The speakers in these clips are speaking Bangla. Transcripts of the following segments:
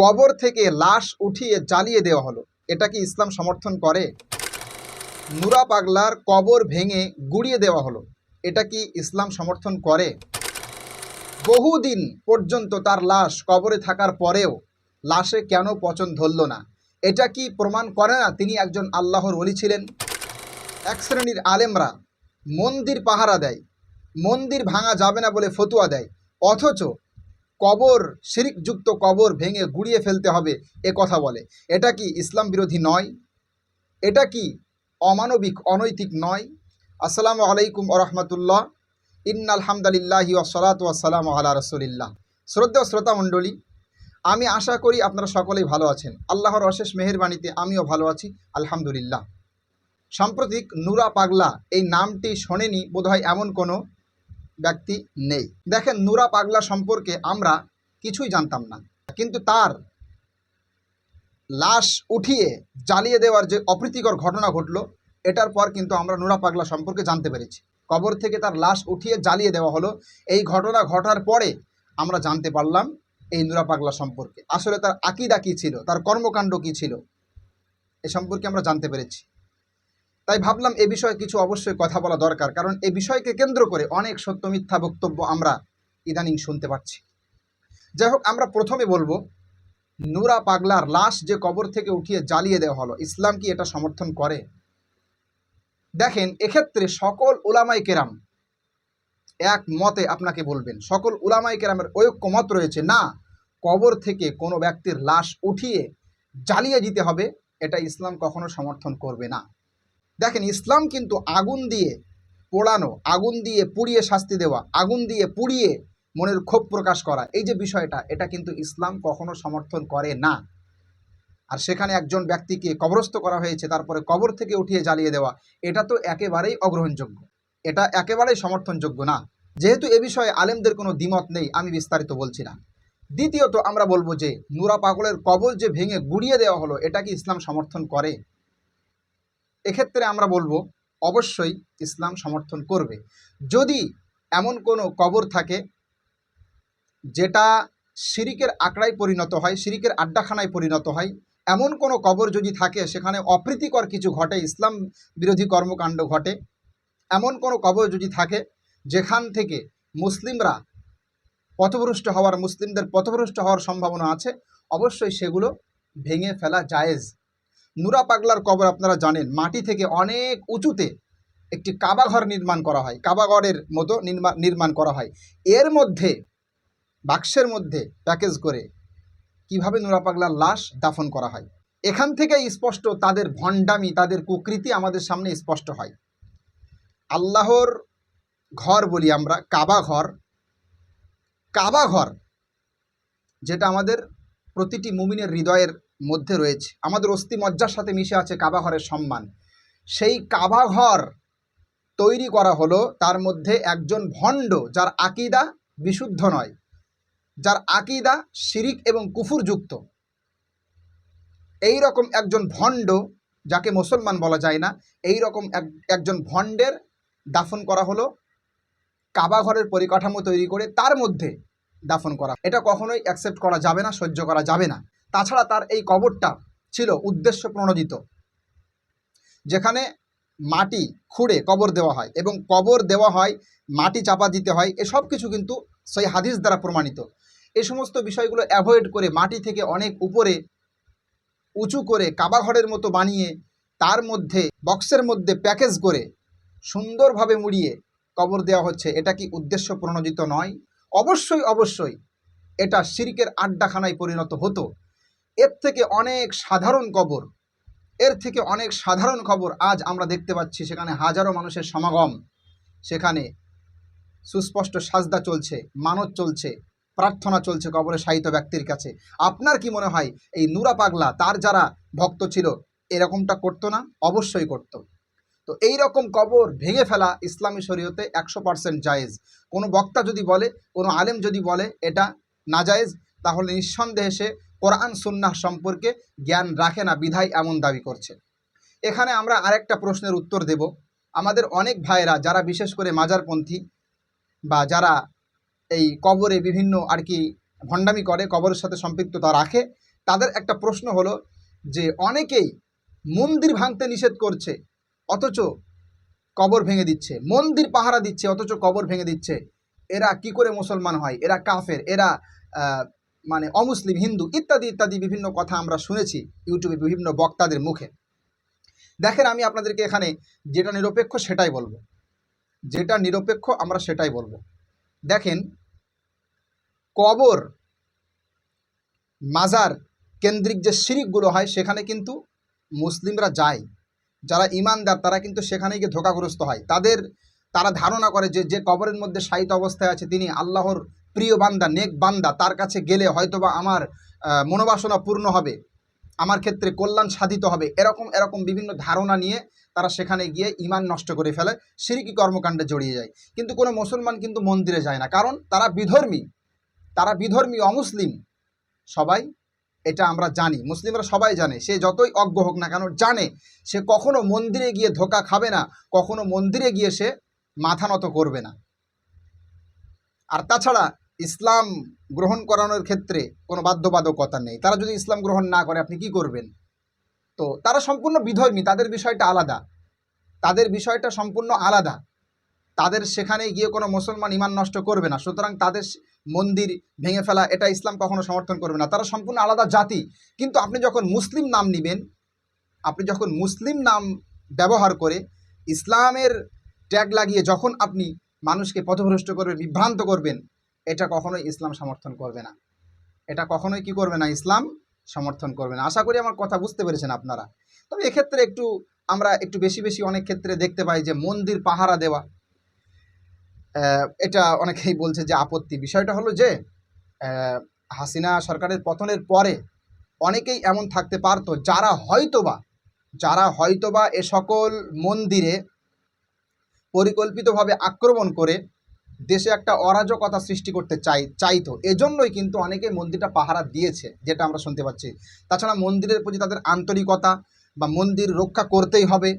কবর থেকে লাশ উঠিয়ে জ্বালিয়ে দেওয়া হলো। এটা কি ইসলাম সমর্থন করে? নুরা পাগলার কবর ভেঙে গুড়িয়ে দেওয়া হলো। এটা কি ইসলাম সমর্থন করে? বহুদিন পর্যন্ত তার লাশ কবরে থাকার পরেও লাশে কেন পচন ধরল না? এটা কি প্রমাণ করে না তিনি একজন আল্লাহর ওলি ছিলেন? এক শ্রেণির আলেমরা মন্দির পাহারা দেয়। মন্দির ভাঙা যাবে না বলে ফতুয়া দেয়। অথচ কবর, শিরিকযুক্ত কবর ভেঙে গুড়িয়ে ফেলতে হবে, এ কথা বলে। এটা কি ইসলাম বিরোধী নয়? এটা কি অমানবিক, অনৈতিক নয়? আসসালামু আলাইকুম আরহামতুল্লাহ ইন্না আলহামদুলিল্লাহি ওসলাত ওয়াসালাম আলা রসুলিল্লাহ। শ্রদ্ধা শ্রোতা মণ্ডলী, আমি আশা করি আপনারা সকলেই ভালো আছেন। আল্লাহর অশেষ মেহেরবাণীতে আমিও ভালো আছি, আলহামদুলিল্লাহ। সাম্প্রতিক নুরা পাগলা এই নামটি শোনেনি, বোধহয় এমন কোনো ব্যক্তি নেই। দেখেন নুরা পাগলা সম্পর্কে আমরা কিছুই জানতাম না। কিন্তু তার লাশ উঠিয়ে জ্বালিয়ে দেওয়ার যে অপ্রীতিকর ঘটনা ঘটলো, এটার পর কিন্তু আমরা নুরা পাগলা সম্পর্কে জানতে পেরেছি। কবর থেকে তার লাশ উঠিয়ে জ্বালিয়ে দেওয়া হলো। এই ঘটনা ঘটার পরে আমরা জানতে পারলাম এই নুরা পাগলা সম্পর্কে। আসলে তার আকিদা কী ছিল? তার কর্মকাণ্ড কী ছিল? এ সম্পর্কে আমরা জানতে পেরেছি। তাই ভাবলাম এ বিষয়ে কিছু অবশ্যই কথা বলা দরকার, কারণ এ বিষয়কে কেন্দ্র করে অনেক সত্য মিথ্যা বক্তব্য আমরা ইদানিং শুনতে পাচ্ছি। যাই হোক, আমরা প্রথমে বলব, নুরা পাগলার লাশ যে কবর থেকে উঠিয়ে জ্বালিয়ে দেওয়া হলো, ইসলাম কি এটা সমর্থন করে? দেখেন, এক্ষেত্রে সকল উলামাই কেরাম এক মতে আপনাকে বলবেন, সকল উলামাই কেরামের ঐক্যমত রয়েছে, না, কবর থেকে কোনো ব্যক্তির লাশ উঠিয়ে জ্বালিয়ে দিতে হবে, এটা ইসলাম কখনো সমর্থন করবে না। দেখেন, ইসলাম কিন্তু আগুন দিয়ে পোড়ানো, আগুন দিয়ে পুড়িয়ে শাস্তি দেওয়া, আগুন দিয়ে পুড়িয়ে মনের ক্ষোভ প্রকাশ করা, এই যে বিষয়টা, এটা কিন্তু ইসলাম কখনো সমর্থন করে না। আর সেখানে একজন ব্যক্তিকে কবরস্থ করা হয়েছে, তারপরে কবর থেকে উঠিয়ে জ্বালিয়ে দেওয়া, এটা তো একেবারেই অগ্রহণযোগ্য। এটা একেবারেই সমর্থনযোগ্য না। যেহেতু এ বিষয়ে আলেমদের কোনো দ্বিমত নেই, আমি বিস্তারিত বলছি না। দ্বিতীয়ত আমরা বলব যে, নুরা পাগলের কবর যে ভেঙে গুড়িয়ে দেওয়া হলো, এটা কি ইসলাম সমর্থন করে? এক্ষেত্রে আমরা বলব, অবশ্যই ইসলাম সমর্থন করবে। যদি এমন কোনো কবর থাকে, যেটা শিরিকের আঁকড়ায় পরিণত হয়, শিরিকের আড্ডাখানায় পরিণত হয়, এমন কোনো কবর যদি থাকে, সেখানে অপ্রীতিকর কিছু ঘটে, ইসলাম বিরোধী কর্মকাণ্ড ঘটে, এমন কোনো কবর যদি থাকে, যেখান থেকে মুসলিমরা পথভ্রষ্ট হওয়ার, মুসলিমদের পথভ্রষ্ট হওয়ার সম্ভাবনা আছে, অবশ্যই সেগুলো ভেঙে ফেলা জায়েজ। নুরা পাগলার কবর আপনারা জানেন, মাটি থেকে অনেক উঁচুতে একটি কাবাঘর নির্মাণ করা হয়, কাবাঘরের মতো নির্মা- নির্মাণ করা হয়। এর মধ্যে, বাক্সের মধ্যে প্যাকেজ করে কীভাবে নুরা পাগলার লাশ দাফন করা হয়? এখান থেকে স্পষ্ট তাদের ভণ্ডামি, তাদের কুকৃতি আমাদের সামনে স্পষ্ট হয়। আল্লাহর ঘর বলি আমরা কাবা ঘর কাবা ঘর যেটা আমাদের প্রতিটি মুমিনের হৃদয়ের মধ্যে রয়েছে। আমাদের অস্থি মজ্জার সাথে মিশে আছে কাবাঘরের সম্মান। সেই কাবা ঘর তৈরি করা হলো, তার মধ্যে একজন ভণ্ড, যার আকিদা বিশুদ্ধ নয়। যার আকিদা শিরিক এবং কুফুরযুক্ত এই রকম একজন ভণ্ড, যাকে মুসলমান বলা যায় না এই রকম এক, একজন ভণ্ডের দাফন করা হলো কাবাঘরের পরিকাঠামো তৈরি করে, তার মধ্যে দাফন করা। এটা কখনোই অ্যাকসেপ্ট করা যাবে না, সহ্য করা যাবে না। তাছাড়া তার এই কবরটা ছিল উদ্দেশ্য প্রণোদিত। যেখানে মাটি খুঁড়ে কবর দেওয়া হয় এবং কবর দেওয়া হয়, মাটি চাপা দিতে হয় এসব কিছু কিন্তু সেই হাদিস দ্বারা প্রমাণিত। এই সমস্ত বিষয়গুলো অ্যাভয়েড করে মাটি থেকে অনেক উপরে উঁচু করে কাবাঘরের মতো বানিয়ে তার মধ্যে বক্সের মধ্যে প্যাকেজ করে সুন্দরভাবে মুড়িয়ে কবর দেওয়া হচ্ছে। এটা কি উদ্দেশ্য প্রণোদিত নয়? অবশ্যই অবশ্যই এটা শিরিকের আড্ডাখানায় পরিণত হতো। এর থেকে অনেক সাধারণ কবর, এর থেকে অনেক সাধারণ খবর আজ আমরা দেখতে পাচ্ছি। সেখানে হাজারো মানুষের সমাগম, সেখানে সুস্পষ্ট সাজদা চলছে, মানত চলছে, প্রার্থনা চলছে কবরে সাহিত্য ব্যক্তির কাছে। আপনার কি মনে হয়, এই নুরা পাগলা, তার যারা ভক্ত ছিল, এরকমটা করতো না? অবশ্যই করত। তো এই রকম কবর ভেঙে ফেলা ইসলামী শরীয়তে একশো পার্সেন্ট জায়েজ। কোনো বক্তা যদি বলে, কোনো আলেম যদি বলে এটা না নাজায়েজ তাহলে নিঃসন্দেহে সে কোরআন, সুন্নাহ সম্পর্কে জ্ঞান রাখে না, বিধায় এমন দাবি করছে। এখানে আমরা আরেকটা প্রশ্নের উত্তর দেব। আমাদের অনেক ভাইয়েরা যারা বিশেষ করে মাজারপন্থী বা যারা এই কবরে বিভিন্ন আর কি ভণ্ডামি করে, কবরের সাথে সম্পৃক্ততা রাখে, তাদের একটা প্রশ্ন হলো যে অনেকেই মন্দির ভাঙতে নিষেধ করছে। অথচ কবর ভেঙে দিচ্ছে, মন্দির পাহারা দিচ্ছে, অথচ কবর ভেঙে দিচ্ছে। এরা কি করে মুসলমান হয়? এরা কাফের, এরা মানে অমুসলিম, হিন্দু ইত্যাদি ইত্যাদি বিভিন্ন কথা আমরা শুনেছি ইউটিউবে বিভিন্ন বক্তাদের মুখে। দেখেন, আমি আপনাদেরকে এখানে যেটা নিরপেক্ষ সেটাই বলব। যেটা নিরপেক্ষ আমরা সেটাই বলব। দেখেন, কবর, মাজার কেন্দ্রিক যে শিরিকগুলো হয়, সেখানে কিন্তু মুসলিমরা যায়। যারা ইমানদার, তারা কিন্তু সেখানে গিয়ে ধোকাগ্রস্ত হয়। তাদের, তারা ধারণা করে যে যে কবরের মধ্যে শায়িত অবস্থায় আছে তিনি আল্লাহর প্রিয় বান্দা, নেক বান্দা, তার কাছে গেলে হয়তোবা আমার মনোবাসনা পূর্ণ হবে, আমার ক্ষেত্রে কল্যাণ সাধিত হবে, এরকম এরকম বিভিন্ন ধারণা নিয়ে তারা সেখানে গিয়ে ইমান নষ্ট করে ফেলে, সিরিকি কর্মকাণ্ডে জড়িয়ে যায়। কিন্তু কোনো মুসলমান কিন্তু মন্দিরে যায় না। কারণ তারা বিধর্মী তারা বিধর্মী অমুসলিম, সবাই এটা আমরা জানি। মুসলিমরা সবাই জানে, সে যতই অজ্ঞ হোক না কেন জানে, সে কখনো মন্দিরে গিয়ে ধোকা খাবে না, কখনো মন্দিরে গিয়ে সে মাথা নত করবে না। আর তাছাড়া ইসলাম গ্রহণ করানোর ক্ষেত্রে কোনো বাধ্যবাধকতা নেই। তারা যদি ইসলাম গ্রহণ না করে, আপনি কি করবেন? তো তারা সম্পূর্ণ বিধর্মী, তাদের বিষয়টা আলাদা। তাদের বিষয়টা সম্পূর্ণ আলাদা। তাদের সেখানে গিয়ে কোনো মুসলমান ইমান নষ্ট করবে না। সুতরাং তাদের মন্দির ভেঙে ফেলা, এটা ইসলাম কখনো সমর্থন করবে না। তারা সম্পূর্ণ আলাদা জাতি। কিন্তু আপনি যখন মুসলিম নাম নেবেন, আপনি যখন মুসলিম নাম ব্যবহার করে ইসলামের ট্যাগ লাগিয়ে যখন আপনি মানুষকে পথভ্রষ্ট করবেন, বিভ্রান্ত করবেন, এটা কখনোই ইসলাম সমর্থন করবে না। এটা কখনোই কি করবে না? ইসলাম সমর্থন করবে না। আশা করি আমার কথা বুঝতে পেরেছেন আপনারা। তবে এক্ষেত্রে একটু আমরা একটু বেশি বেশি অনেক ক্ষেত্রে দেখতে পাই যে মন্দির পাহারা দেওয়া এটা অনেকেই বলছে যে আপত্তি। বিষয়টা হলো যে হাসিনা সরকারের পতনের পরে অনেকেই এমন থাকতে পারতো যারা হয়তোবা যারা হয়তোবা এ সকল মন্দিরে পরিকল্পিতভাবে আক্রমণ করে দেশে একটা অরাজকতা সৃষ্টি করতে চাই, চাইতো। এজন্যই কিন্তু অনেকে মন্দিরটা পাহারা দিয়েছে, যেটা আমরা শুনতে পাচ্ছি। তাছাড়া মন্দিরের প্রতি তাদের আন্তরিকতা বা মন্দির রক্ষা করতেই হবে,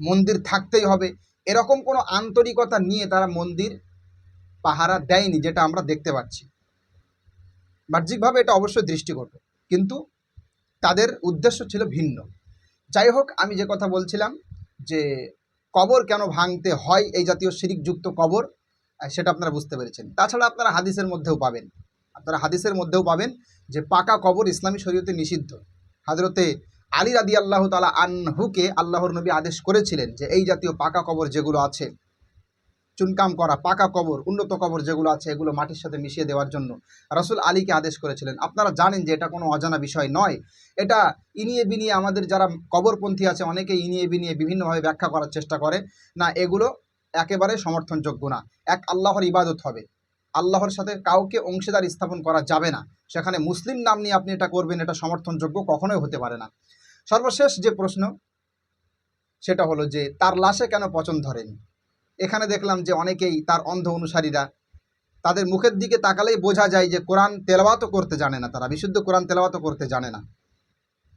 মন্দির থাকতেই হবে। এরকম কোনো আন্তরিকতা নিয়ে তারা মন্দির পাহারা দেয়নি, যেটা আমরা দেখতে পাচ্ছি। বাহ্যিকভাবে এটা অবশ্যই দৃষ্টিকট কিন্তু তাদের উদ্দেশ্য ছিল ভিন্ন। যাই হোক, আমি যে কথা বলছিলাম যে কবর কেন ভাঙতে হয়, এই জাতীয় শিরিকযুক্ত কবর সেটা আপনারা বুঝতে পেরেছেন। তাছাড়া আপনারা হাদিসের মধ্যেও পাবেন। আপনারা হাদিসের মধ্যেও পাবেন যে পাকা কবর ইসলামী শরীয়তে নিষিদ্ধ। হাজরতে আলী রাদি আল্লাহ তালা আনহুকে আল্লাহর নবী আদেশ করেছিলেন যে এই জাতীয় পাকা কবর যেগুলো আছে, চুনকাম করা পাকা কবর, উন্নত কবর যেগুলো আছে, এগুলো মাটির সাথে মিশিয়ে দেওয়ার জন্য রসুল আলীকে আদেশ করেছিলেন। আপনারা জানেন যে এটা কোনো অজানা বিষয় নয়। এটা ইনিয়ে বিনিয়ে আমাদের যারা কবরপন্থী আছে, অনেকে ইনিয়ে বিনিয়ে বিভিন্নভাবে ব্যাখ্যা করার চেষ্টা করে। না, এগুলো একেবারে সমর্থনযোগ্য না। এক আল্লাহর ইবাদত হবে। আল্লাহর সাথে কাউকে অংশীদার স্থাপন করা যাবে না। সেখানে মুসলিম নাম নিয়ে আপনি এটা করবেন, এটা সমর্থনযোগ্য কখনোই হতে পারে না। সর্বশেষ যে প্রশ্ন, সেটা হলো যে, তার লাশে কেন পচন ধরেনি? এখানে দেখলাম যে অনেকেই তার অন্ধ অনুসারীরা তাদের মুখের দিকে তাকালেই বোঝা যায় যে, কোরআন তেলাওয়াতও করতে জানে না তারা, বিশুদ্ধ কোরআন তেলাওয়াতও করতে জানে না।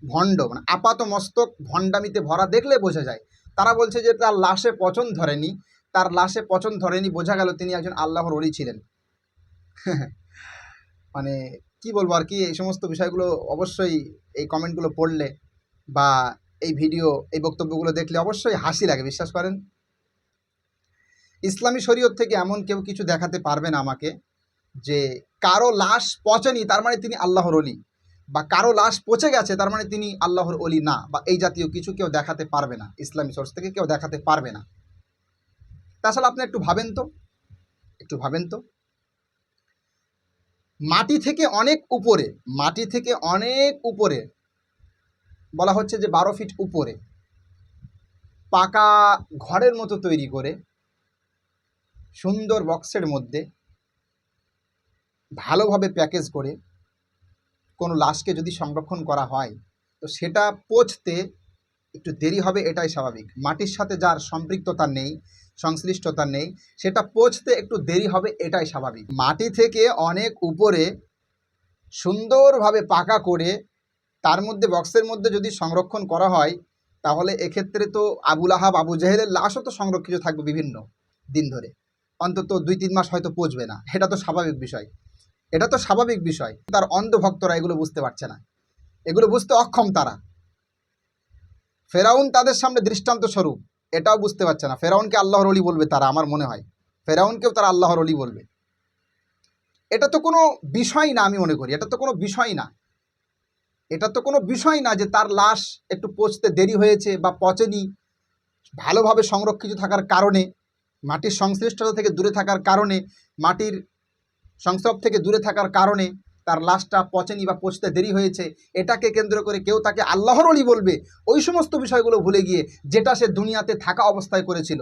ভণ্ড মানে আপাত মস্তক ভণ্ডামিতে ভরা দেখলে বোঝা যায়। তারা বলছে যে, তার লাশে পচন ধরেনি, তার লাশে পচন ধরেনি, বোঝা গেল তিনি একজন আল্লাহর অলি ছিলেন। মানে কি বলব আর কি, এই সমস্ত বিষয়গুলো অবশ্যই এই কমেন্টগুলো পড়লে বা এই ভিডিও, এই বক্তব্যগুলো দেখলে অবশ্যই হাসি লাগে, বিশ্বাস করেন। ইসলামী শরীয়ত থেকে এমন কেউ কিছু দেখাতে পারবে না আমাকে যে কারও লাশ পচেনি, তার মানে তিনি আল্লাহর অলি বা কারও লাশ পচে গেছে, তার মানে তিনি আল্লাহর অলি না বা এই জাতীয় কিছু কেউ দেখাতে পারবে না, ইসলামী সোর্স থেকে কেউ দেখাতে পারবে না। তাছাড়া আপনি একটু ভাবেন তো, একটু ভাবেন তো। মাটি থেকে অনেক উপরে, মাটি থেকে অনেক উপরে, বলা হচ্ছে যে বারো ফিট উপরে, পাকা ঘরের মতো তৈরি করে, সুন্দর বক্সের মধ্যে ভালোভাবে প্যাকেজ করে কোনো লাশকে যদি সংরক্ষণ করা হয়, তো সেটা পচতে একটু দেরি হবে, এটাই স্বাভাবিক। মাটির সাথে যার সম্পৃক্ততা নেই, সংশ্লিষ্টতা নেই, সেটা পচতে একটু দেরি হবে, এটাই স্বাভাবিক। মাটি থেকে অনেক উপরে সুন্দরভাবে পাকা করে তার মধ্যে বক্সের মধ্যে যদি সংরক্ষণ করা হয়, তাহলে এক্ষেত্রে তো আবুল আহাব, আবু জাহেলের লাশও তো সংরক্ষিত থাকবে বিভিন্ন দিন ধরে। অন্তত দুই তিন মাস হয়তো পচবে না। এটা তো স্বাভাবিক বিষয়। এটা তো স্বাভাবিক বিষয়। তার অন্ধ ভক্তরা এগুলো বুঝতে পারছে না। এগুলো বুঝতে অক্ষম তারা। ফেরাউন তাদের সামনে দৃষ্টান্ত স্বরূপ। এটাও বুঝতে পারছে না। ফেরাউনকে আল্লাহর অলি বলবে তারা, আমার মনে হয়। ফেরাউনকেও তারা আল্লাহর অলি বলবে। এটা তো কোনো বিষয় না, আমি মনে করি। এটা তো কোনো বিষয় না। এটা তো কোনো বিষয় না যে তার লাশ একটু পচতে দেরি হয়েছে বা পচেনি। ভালোভাবে সংরক্ষিত থাকার কারণে, মাটির সংশ্লিষ্টতা থেকে দূরে থাকার কারণে, মাটির সংস্রব থেকে দূরে থাকার কারণে তার লাশটা পচেনি বা পচতে দেরি হয়েছে, এটাকে কেন্দ্র করে কেউ তাকে আল্লাহর অলি বলবে, ওই সমস্ত বিষয়গুলো ভুলে গিয়ে যেটা সে দুনিয়াতে থাকা অবস্থায় করেছিল।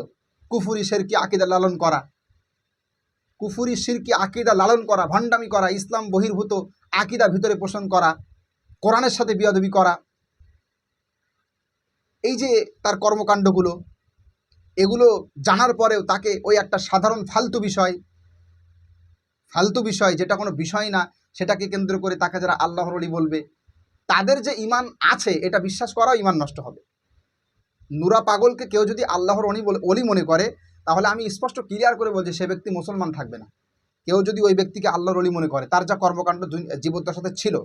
কুফুরি, শেরকি, আকিদা লালন করা। কুফুরি, শিরকি, আকিদা লালন করা, ভণ্ডামি করা, ইসলাম বহির্ভূত, আকিদা ভিতরে পোষণ করা, কোরআনের সাথে বিয়াদবি করা। এই যে তার কর্মকাণ্ডগুলো, এগুলো জানার পরেও তাকে ওই একটা সাধারণ ফালতু বিষয় ফালতু বিষয় যেটা কোনো বিষয় না সেটাকে কেন্দ্র করে তাকে যারা আল্লাহর অলি বলবে, তাদের যে ইমান আছে, এটা বিশ্বাস করাও ইমান নষ্ট হবে। নুরা পাগলকে কেউ যদি আল্লাহর অলি বলে অলি মনে করে, তাহলে আমি স্পষ্ট ক্লিয়ার করে বলছি, সে ব্যক্তি মুসলমান থাকবে না। কেউ যদি ওই ব্যক্তিকে আল্লাহর অলি মনে করে, তার যা কর্মকাণ্ড জীবদ্দশাতে সাথে ছিল,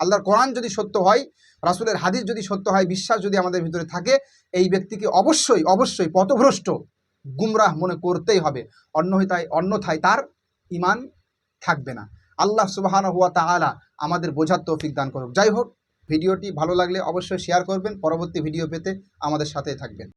আল্লাহর কোরআন যদি সত্য হয়, রাসূলের হাদিস যদি সত্য হয়, বিশ্বাস যদি আমাদের ভিতরে থাকে, এই ব্যক্তিকে অবশ্যই অবশ্যই পথভ্রষ্ট গুমরাহ মনে করতেই হবে। অন্যথায় অন্যথায় তার ইমান থাকবে না। আল্লাহ সুবাহান হুয়া তাহালা আমাদের বোঝার তৌফিক দান করুক। যাই হোক, ভিডিওটি ভালো লাগলে অবশ্যই শেয়ার করবেন। পরবর্তী ভিডিও পেতে আমাদের সাথে থাকবেন।